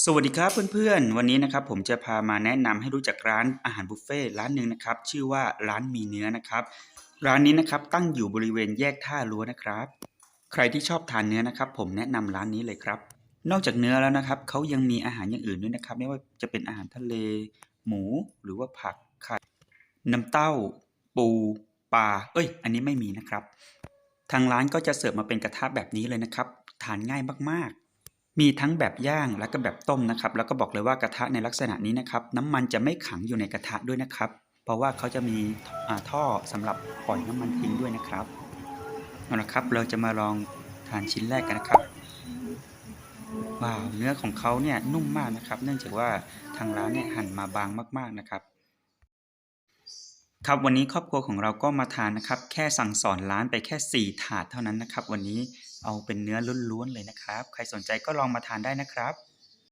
สวัสดีครับเพื่อนๆ วันนี้นะครับผมจะพามาแนะนำให้รู้จักร้านอาหารบุฟเฟ่ร้านหนึ่งนะครับ ชื่อว่าร้านมีเนื้อนะครับ ร้านนี้นะครับตั้งอยู่บริเวณแยกท่ารั้วนะครับ ใครที่ชอบทานเนื้อนะครับ ผมแนะนำร้านนี้เลยครับ นอกจากเนื้อแล้วนะครับเขายังมีอาหารอย่างอื่นด้วยนะครับ ไม่ว่าจะเป็นอาหารทะเล หมูหรือว่าผักไข่น้ำเต้า ปูปลาเอ้ย อันนี้ไม่มีนะครับ ทางร้านก็จะเสิร์ฟมาเป็นกระทะแบบนี้เลยนะครับ ทานง่ายมากๆ มีทั้งแบบย่างและก็แบบต้มนะครับ แล้วก็บอกเลยว่ากระทะในลักษณะนี้นะครับ น้ำมันจะไม่ขังอยู่ในกระทะด้วยนะครับ เพราะว่าเขาจะมีท่อสำหรับปล่อยน้ำมันทิ้งด้วยนะครับเอาละครับเราจะมาลองทานชิ้นแรกกันนะครับว้าวเนื้อของเขาเนี่ยนุ่มมากนะครับ เนื่องจากว่าทางร้านเนี่ยหั่นมาบางมาก ๆนะครับ ครับวันนี้ครอบครัวของเราก็มาทานนะครับ แค่สั่งสอนร้านไปแค่ 4 ถาดเท่านั้นนะครับ วันนี้ เอาเป็นเนื้อล้วนๆเลยนะครับ ใครสนใจก็ลองมาทานได้นะครับ